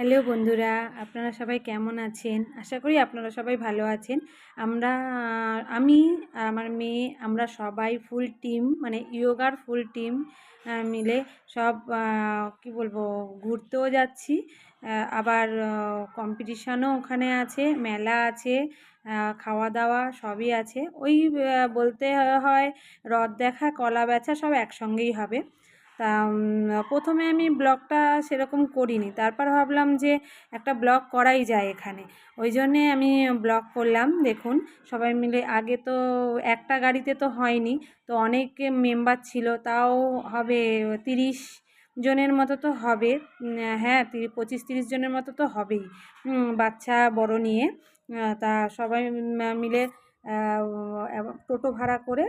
Hello বন্ধুরা, আপনারা সবাই কেমন আছেন? আশা করি আপনারা সবাই ভালো আছেন। আমরা আমি, আমার মেয়ে, আমরা সবাই ফুল টিম মানে ইয়োগার ফুল টিম মিলে সব কি বলব, ঘুরতেও যাচ্ছি। আবার কম্পিটিশানও ওখানে আছে, মেলা আছে খাওয়া দাওয়া সবই আছে। ওই বলতে হয় রথ দেখা কলা বেচা সব একসঙ্গেই হবে। তা প্রথমে আমি ব্লগটা সেরকম করিনি। তারপর ভাবলাম যে একটা ব্লগ করাই যায় এখানে। ওই জন্যে আমি ব্লগ করলাম, দেখুন। সবাই মিলে আগে তো একটা গাড়িতে তো হয়নি, তো অনেক মেম্বার ছিল, তাও হবে তিরিশ জনের মতো তো হবে। হ্যাঁ পঁচিশ তিরিশ জনের মতো তো হবেই। বাচ্চা, বড় নিয়ে তা সবাই মিলে টোটো ভাড়া করে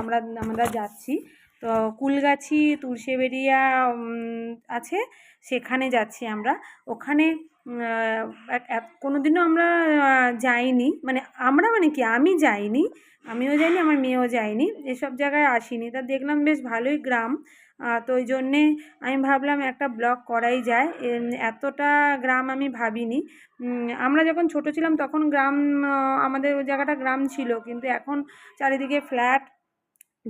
আমরা আমরা যাচ্ছি। তো কুলগাছি, তুলসীবেড়িয়া আছে। সেখানে যাচ্ছি আমরা। ওখানে কোনো দিনও আমরা যাইনি। মানে আমরা মানে কি, আমি যাইনি, আমিও যাইনি, আমার মেয়েও যায়নি। এসব জায়গায় আসিনি। তা দেখলাম বেশ ভালোই গ্রাম। তো ওই জন্যে আমি ভাবলাম একটা ব্লগ করাই যায়। এতটা গ্রাম আমি ভাবিনি। আমরা যখন ছোটো ছিলাম তখন গ্রাম আমাদের ওই জায়গাটা গ্রাম ছিল। কিন্তু এখন চারিদিকে ফ্ল্যাট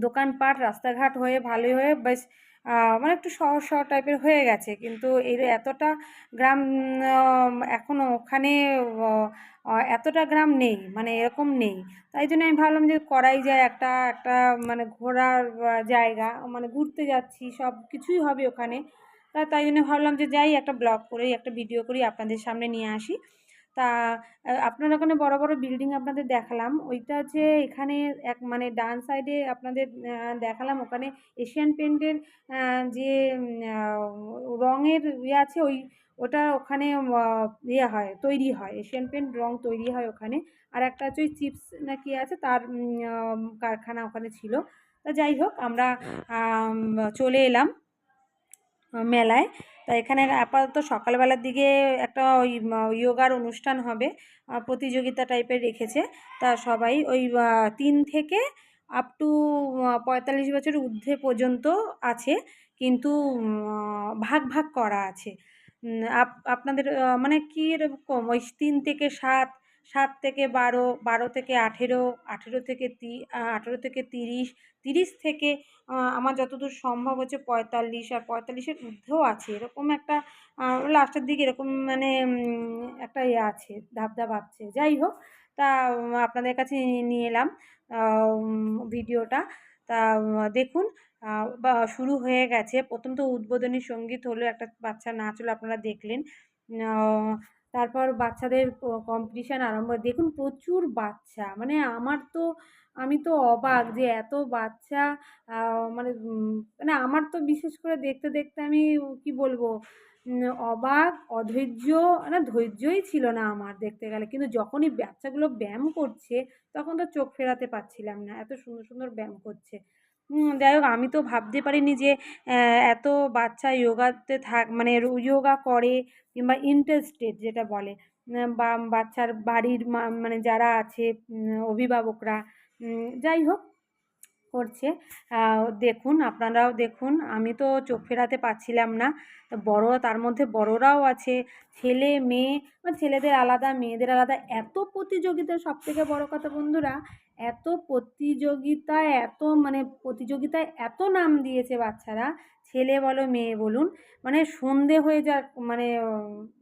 দোকানপাট, রাস্তাঘাট হয়ে ভালোই হয়ে বেশ মানে একটু শহর শহর টাইপের হয়ে গেছে। কিন্তু এর এতটা গ্রাম এখনও ওখানে এতটা গ্রাম নেই মানে এরকম নেই। তাই জন্য আমি ভাবলাম যে করাই যায় একটা একটা মানে ঘোরার জায়গা মানে ঘুরতে যাচ্ছি, সব কিছুই হবে ওখানে। তাই জন্য ভাবলাম যে যাই একটা ব্লগ করেই একটা ভিডিও করি, আপনাদের সামনে নিয়ে আসি। তা আপনার ওখানে বড় বড় বিল্ডিং আপনাদের দেখালাম। ওইটা হচ্ছে এখানে এক মানে ডান সাইডে আপনাদের দেখালাম। ওখানে এশিয়ান পেন্টের যে রঙের ইয়ে আছে, ওই, ওটা ওখানে ইয়ে হয়, তৈরি হয়। এশিয়ান পেন্ট রং তৈরি হয় ওখানে। আর একটা হচ্ছে ওই চিপস না কি আছে, তার কারখানা ওখানে ছিল। তা যাই হোক, আমরা চলে এলাম মেলায়। তা এখানে আপাতত সকালবেলার দিকে একটা ওই ইয়োগার অনুষ্ঠান হবে প্রতিযোগিতা টাইপের রেখেছে। তা সবাই ওই তিন থেকে আপ টু পঁয়তাল্লিশ বছর ঊর্ধ্বে পর্যন্ত আছে, কিন্তু ভাগ ভাগ করা আছে। আপনাদের মানে কী এরকম? ওই তিন থেকে সাত সাত থেকে বারো বারো থেকে আঠেরো আঠেরো থেকে তি আঠেরো থেকে তিরিশ তিরিশ থেকে আমার যতদূর সম্ভব হচ্ছে পঁয়তাল্লিশ আর পঁয়তাল্লিশের ঊর্ধ্বেও আছে। এরকম একটা লাস্টের দিকে এরকম মানে একটা ইয়ে আছে, ধাপ ধাপ আছে যাই হোক, তা আপনাদের কাছে নিয়ে এলাম ভিডিওটা। তা, দেখুন বা, শুরু হয়ে গেছে। প্রথম তো উদ্বোধনী সংগীত হলো, একটা বাচ্চা নাচ হলো, আপনারা দেখলেন। তারপর বাচ্চাদের কম্পিটিশান আরম্ভ দেখুন, প্রচুর বাচ্চা। মানে আমার তো, আমি তো অবাক যে এত বাচ্চা মানে মানে আমার তো বিশেষ করে দেখতে দেখতে আমি কী বলব অবাক, অধৈর্য না ধৈর্যই ছিল না আমার দেখতে গেলে। কিন্তু যখনই বাচ্চাগুলো ব্যায়াম করছে, তখন তো চোখ ফেরাতে পারছিলাম না। এত সুন্দর সুন্দর ব্যায়াম করছে। যাই হোক, আমি তো ভাবতে পারিনি যে এত বাচ্চা যোগাতে থাক মানে যোগা করে কিংবা ইন্টারেস্টেড যেটা বলে বা, বাচ্চার বাড়ির মানে যারা আছে অভিভাবকরা যাই হোক করছে। দেখুন, আপনারাও দেখুন, আমি তো চোখ ফেরাতে পারছিলাম না। বড়, তার মধ্যে বড়রাও আছে, ছেলে, মেয়ে ছেলেদের আলাদা, মেয়েদের আলাদা। এত প্রতিযোগিতা সব থেকে বড় কথা বন্ধুরা, এত প্রতিযোগিতায় এত মানে প্রতিযোগিতায় এত নাম দিয়েছে বাচ্চারা। ছেলে বলো, মেয়ে বলুন মানে সন্ধে হয়ে যার মানে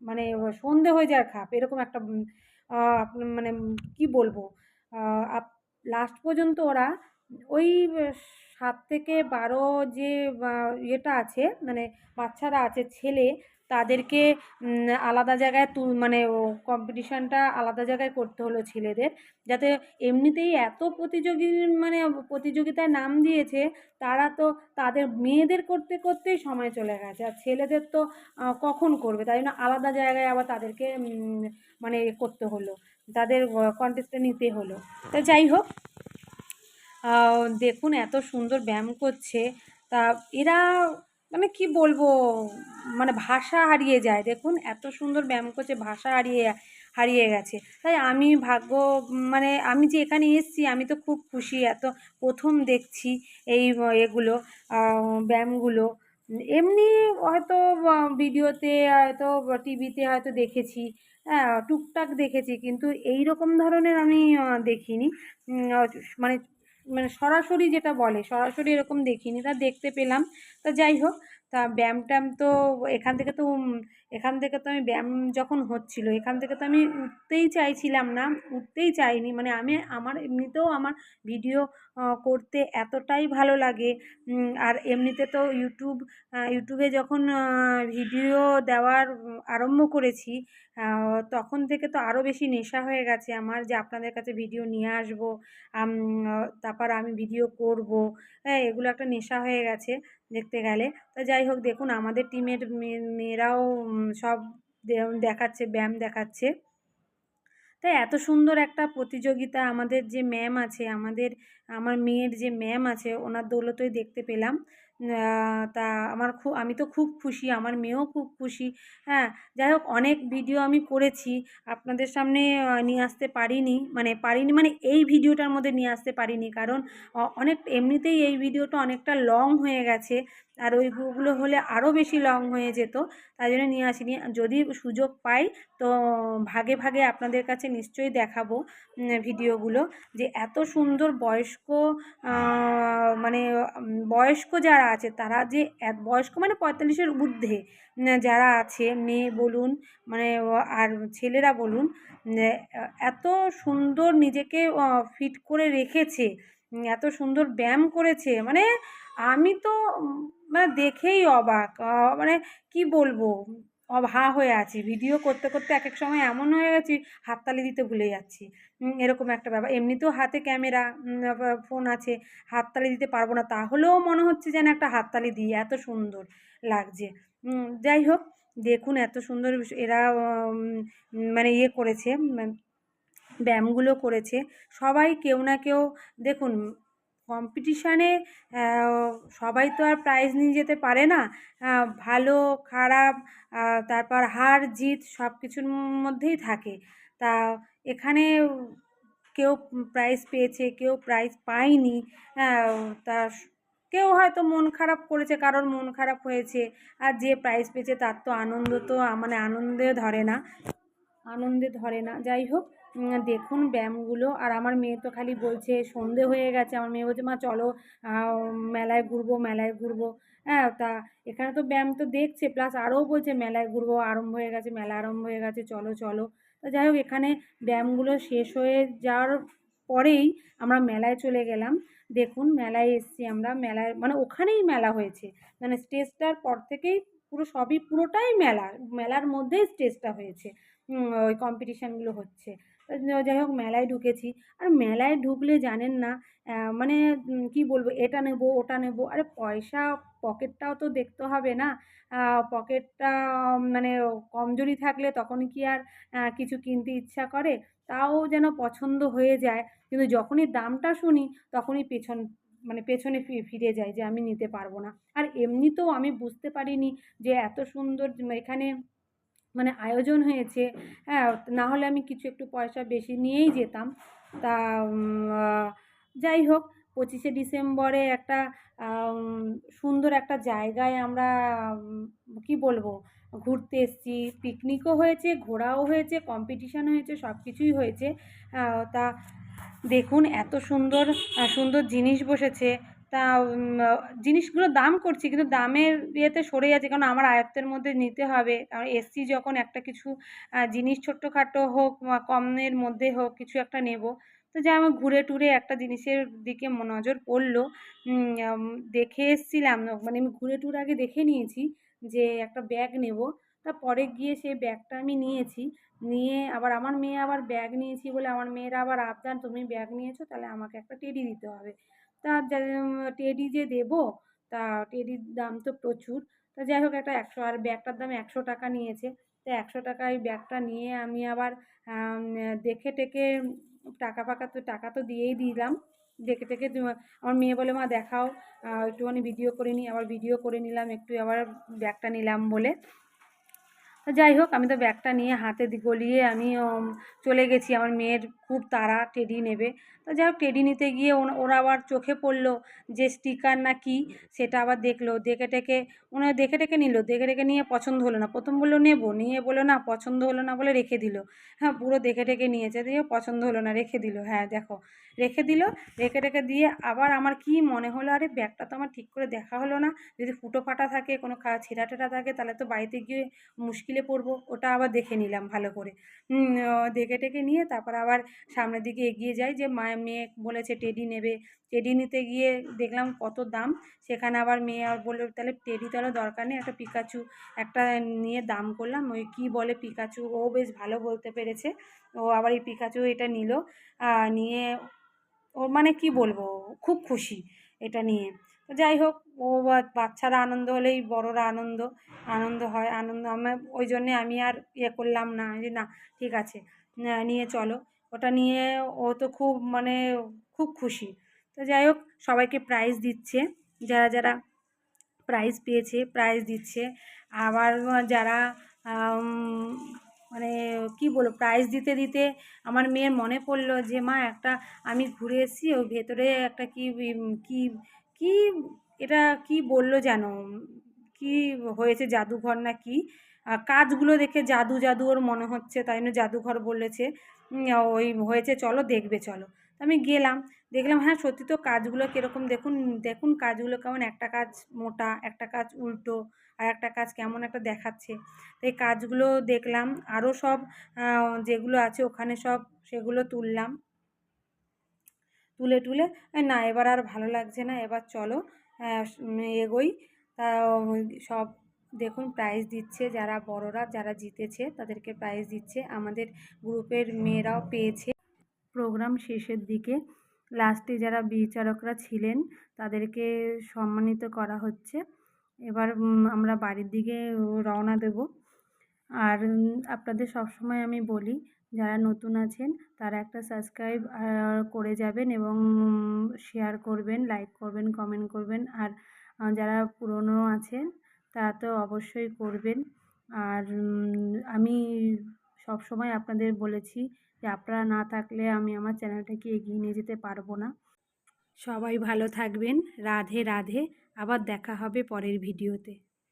মানে সন্ধে হয়ে যাওয়ার খাপ, এরকম একটা মানে কি বলব লাস্ট পর্যন্ত ওরা ওই সাত থেকে বারো যে ইয়েটা আছে মানে বাচ্চারা আছে, ছেলে, তাদেরকে আলাদা জায়গায় তু মানে কম্পিটিশানটা আলাদা জায়গায় করতে হলো ছেলেদের, যাতে এমনিতেই এত প্রতিযোগী মানে প্রতিযোগিতায় নাম দিয়েছে, তারা তো তাদের মেয়েদের করতে করতেই সময় চলে গেছে, আর ছেলেদের তো কখন করবে? তাই জন্য আলাদা জায়গায় আবার তাদেরকে মানে করতে হলো, তাদের কন্টেস্টে নিতে হলো। তা যাই হোক দেখুন এত সুন্দর ব্যায়াম করছে, তা এরা মানে কি বলব মানে ভাষা হারিয়ে যায়। দেখুন এত সুন্দর ব্যায়াম করছে, ভাষা হারিয়ে হারিয়ে গেছে। তাই আমি ভাগ্য মানে আমি যে এখানে এসেছি, আমি তো খুব খুশি। এত প্রথম দেখছি এই, এগুলো ব্যায়ামগুলো। এমনি হয়তো ভিডিওতে, হয়তো টিভিতে হয়তো দেখেছি হ্যাঁ টুকটাক দেখেছি, কিন্তু এই রকম ধরনের আমি দেখিনি। মানে মানে সরাসরি যেটা বলে, সরাসরি এরকম দেখিনি, তা দেখতে পেলাম। তা যাই হোক, তা ব্যায়াম ট্যায়াম তো এখান থেকে তো এখান থেকে তো আমি ব্যায়াম যখন হচ্ছিল, এখান থেকে তো আমি উঠতেই চাইছিলাম না, উঠতেই চাইনি। মানে আমি, আমার এমনিতেও আমার ভিডিও করতে এতটাই ভালো লাগে আর এমনিতে তো ইউটিউব ইউটিউবে যখন ভিডিও দেওয়ার আরম্ভ করেছি তখন থেকে তো আরও বেশি নেশা হয়ে গেছে আমার যে আপনাদের কাছে ভিডিও নিয়ে আসব তারপর আমি ভিডিও করব হ্যাঁ এগুলো একটা নেশা হয়ে গেছে। দেখতে গেলে। তো যাই হোক, দেখুন, আমাদের টিমের মেয়েরাও সব দেখাচ্ছে, ব্যায়াম দেখাচ্ছে। তাই এত সুন্দর একটা প্রতিযোগিতা আমাদের যে ম্যাম আছে, আমাদের, আমার মেয়ের যে ম্যাম আছে, ওনার দৌলতই দেখতে পেলাম। তা আমার খুব আমি তো খুব খুশি, আমার মেয়েও খুব খুশি। হ্যাঁ যাই হোক, অনেক ভিডিও আমি করেছি, আপনাদের সামনে নিয়ে আসতে পারিনি মানে পারিনি মানে এই ভিডিওটার মধ্যে নিয়ে আসতে পারিনি। কারণ অনেক, এমনিতেই এই ভিডিওটা অনেকটা লং হয়ে গেছে আর ওই ওইগুলো হলে আরও বেশি লং হয়ে যেত, তাই জন্য নিয়ে আসিনি। যদি সুযোগ পাই, তো ভাগে ভাগে আপনাদের কাছে নিশ্চয়ই দেখাবো ভিডিওগুলো যে এত সুন্দর বয়স্ক মানে বয়স্ক যারা আছে, তারা যে বয়স্ক মানে পঁয়তাল্লিশের ঊর্ধ্বে যারা আছে, মেয়ে বলুন মানে আর ছেলেরা বলুন এত সুন্দর নিজেকে ফিট করে রেখেছে এত সুন্দর ব্যায়াম করেছে মানে আমি তো মানে দেখেই অবাক। মানে কি বলব? হা হয়ে আছি। ভিডিও করতে করতে এক এক সময় এমন হয়ে গেছি, হাততালি দিতে ভুলে যাচ্ছি। এরকম একটা ব্যাপার। এমনিতেও হাতে ক্যামেরা ফোন আছে, হাততালি দিতে পারব না। তাহলেও মনে হচ্ছে যেন একটা হাততালি দিই, এত সুন্দর লাগছে। যাই হোক, দেখুন এত সুন্দর এরা মানে ইয়ে করেছে ব্যায়ামগুলো করেছে। সবাই কেউ না কেউ, দেখুন কম্পিটিশানে সবাই তো আর প্রাইজ নিয়ে যেতে পারে না। ভালো, খারাপ তারপর হার, জিত সব কিছুর মধ্যেই থাকে। তা এখানে কেউ প্রাইজ পেয়েছে, কেউ প্রাইজ পায়নি। তা কেউ হয়তো মন খারাপ করেছে, কারোর মন খারাপ হয়েছে। আর যে প্রাইজ পেয়েছে তার তো আনন্দ তো মানে আনন্দে ধরে না। আনন্দে ধরে না। যাই হোক দেখুন ব্যায়ামগুলো। আর আমার মেয়ে তো খালি বলছে, সন্ধে হয়ে গেছে। আমার মেয়ে বলছে, মা, চলো মেলায় ঘুরবো মেলায় ঘুরবো। হ্যাঁ তা এখানে তো ব্যায়াম তো দেখছে। প্লাস আরও বলছে, মেলায় ঘুরবো, আরম্ভ হয়ে গেছে, মেলা আরম্ভ হয়ে গেছে, চলো চলো। তো যাই হোক, এখানে ব্যায়ামগুলো শেষ হয়ে যাওয়ার পরেই আমরা মেলায় চলে গেলাম। দেখুন, মেলায় এসছি আমরা। মেলায় মানে ওখানেই মেলা হয়েছে। মানে স্টেজটার পর থেকেই পুরো সবই, পুরোটাই মেলা। মেলার মধ্যেই স্টেজটা হয়েছে। ওই কম্পিটিশানগুলো হচ্ছে। যাই হোক মেলায় ঢুকেছি। আর মেলায় ঢুকলে জানেন না মানে কি বলব, এটা নেব, ওটা নেব। আরে পয়সা পকেটটাও তো দেখতে হবে না। পকেটটা মানে কমজোরি থাকলে তখন কি আর কিছু কিনতে ইচ্ছা করে? তাও যেন পছন্দ হয়ে যায়। কিন্তু যখনই দামটা শুনি, তখনই পেছন মানে পেছনে ফিরে যায় যে আমি নিতে পারব না। আর এমনিতেও আমি বুঝতে পারিনি যে এত সুন্দর, এখানে মানে আয়োজন হয়েছে হ্যাঁ না হলে আমি কিছু একটু পয়সা বেশি নিয়েই যেতাম। তা যাই হোক, পঁচিশে ডিসেম্বরে একটা সুন্দর একটা জায়গায় আমরা কী বলব, ঘুরতে এসেছি। পিকনিকও হয়েছে, ঘোরাও হয়েছে কম্পিটিশান হয়েছে, সব কিছুই হয়েছে। তা দেখুন, এত সুন্দর সুন্দর জিনিস বসেছে। তা জিনিসগুলো দাম করছি কিন্তু দামের ইয়েতে সরে যাচ্ছে। কারণ আমার আয়ত্তের মধ্যে নিতে হবে। কারণ এসছি যখন একটা কিছু জিনিস ছোট্টখাটো হোক বা কমের মধ্যে হোক কিছু একটা নেব। তো যাই আমি ঘুরে টুরে একটা জিনিসের দিকে নজর পড়ল। দেখে এসছিলাম। মানে আমি ঘুরে টুরে আগে দেখে নিয়েছি যে একটা ব্যাগ নেব। তা পরে গিয়ে সেই ব্যাগটা আমি নিয়েছি। নিয়ে আবার আমার মেয়ে আবার ব্যাগ নিয়েছি বলে আমার মেয়েরা আবার আবদার তুমি ব্যাগ নিয়েছো, তাহলে আমাকে একটা টেডি দিতে হবে। তা টেডি যে দেবো, তা টেডির দাম তো প্রচুর। তা যাই হোক, একটা একশো, আর ব্যাগটার দাম একশো টাকা নিয়েছে। তো একশো টাকায় ব্যাগটা নিয়ে আমি আবার দেখে টেকে, টাকা ফাকা তো, টাকা তো দিয়েই দিলাম। দেখে টেকে আমার মেয়ে বলে, মা, দেখাও। একটুখানি ভিডিও করে নিই আবার ভিডিও করে নিলাম, একটু আবার ব্যাগটা নিলাম বলে। যাই হোক, আমি তো ব্যাগটা নিয়ে হাতে গলিয়ে আমি চলে গেছি। আমার মেয়ের খুব তাড়া টেডি নেবে। তো যাই হোক, টেডি নিতে গিয়ে ওরা আবার চোখে পড়ল যে স্টিকার না কি, সেটা আবার দেখল। দেখে টেকে ওনার দেখে টেকে নিল। দেখে টেকে নিয়ে পছন্দ হলো না। প্রথম বলল নেব, নিয়ে বলল না, পছন্দ হলো না বলে রেখে দিল। হ্যাঁ পুরো দেখে টেকে নিয়েছে। দিয়ে পছন্দ হলো না, রেখে দিল। হ্যাঁ দেখো, রেখে দিল। রেখে টেকে দিয়ে আবার আমার কি মনে হলো, আরে ব্যাগটা তো আমার ঠিক করে দেখা হলো না। যদি ফুটো ফাটা থাকে, কোনো ছেঁড়া টেরা থাকে, তাহলে তো বাড়িতে গিয়ে মুশকিলে পড়ব ওটা আবার দেখে নিলাম ভালো করে। দেখে টেকে নিয়ে তারপর আবার সামনের দিকে এগিয়ে যাই যে মায়ের মেয়ে বলেছে টেডি নেবে। টেডি নিতে গিয়ে দেখলাম কত দাম, সেখানে আবার মেয়ে আর বলল, তাহলে টেডি তাহলে দরকার নেই, একটা পিকাচু। একটা নিয়ে দাম করলাম, ওই কী বলে পিকাচু, ও বেশ ভালো বলতে পেরেছে। ও আবার এই পিকাচু এটা নিল নিয়ে ও মানে কি বলব, খুব খুশি এটা নিয়ে। তো যাই হোক, ও বাচ্চারা আনন্দ হলেই বড়রা আনন্দ আনন্দ হয়, আনন্দ আমার ওই জন্যে আমি আর ইয়ে করলাম না যে না, ঠিক আছে নিয়ে চলো। ওটা নিয়ে ও তো খুব মানে খুব খুশি। তো যাই হোক, সবাইকে প্রাইজ দিচ্ছে, যারা যারা প্রাইজ পেয়েছে প্রাইজ দিচ্ছে। আবার যারা মানে কি বলব প্রাইজ দিতে দিতে আমার মেয়ের মনে পড়ল যে, মা, একটা আমি ঘুরে এসেছি ও ভেতরে একটা কি কি কি, এটা কি বলল যেন? কি হয়েছে জাদুঘর না কি? কাজগুলো দেখে জাদু জাদু ওর মনে হচ্ছে, তাই জন্য জাদুঘর বলেছে। ওই হয়েছে, চলো দেখবে, চলো। আমি গেলাম, দেখলাম হ্যাঁ সত্যি তো কাজগুলো কীরকম, দেখুন দেখুন কাজগুলো কেমন, একটা কাজ মোটা, একটা কাজ উল্টো, আর একটা কাজ কেমন একটা দেখাচ্ছে। তো এই কাজগুলো দেখলাম আরও সব যেগুলো আছে ওখানে সব সেগুলো তুললাম। তুলে টুলে না, এবার আর ভালো লাগছে না, এবার চলো এগোই। তা সব দেখুন প্রাইজ দিচ্ছে যারা বড়রা, যারা জিতেছে, তাদেরকে প্রাইজ দিচ্ছে। আমাদের গ্রুপের মেয়েরাও পেয়েছে। প্রোগ্রাম শেষের দিকে লাস্টে যারা বিচারকরা ছিলেন, তাদেরকে সম্মানিত করা হচ্ছে। এবার আমরা বাড়ির দিকে রওনা দেব। আর আপনাদের সবসময় আমি বলি যারা নতুন আছেন, তারা একটা সাবস্ক্রাইব করে যাবেন এবং শেয়ার করবেন লাইক করবেন কমেন্ট করবেন। আর যারা পুরনো আছেন, তারা তো অবশ্যই করবেন। আর আমি সবসময় আপনাদের বলেছি যে, আপনারা না থাকলে আমি আমার চ্যানেলটাকে এগিয়ে নিয়ে যেতে পারব না। সবাই ভালো থাকবেন। রাধে রাধে। আবার দেখা হবে পরের ভিডিওতে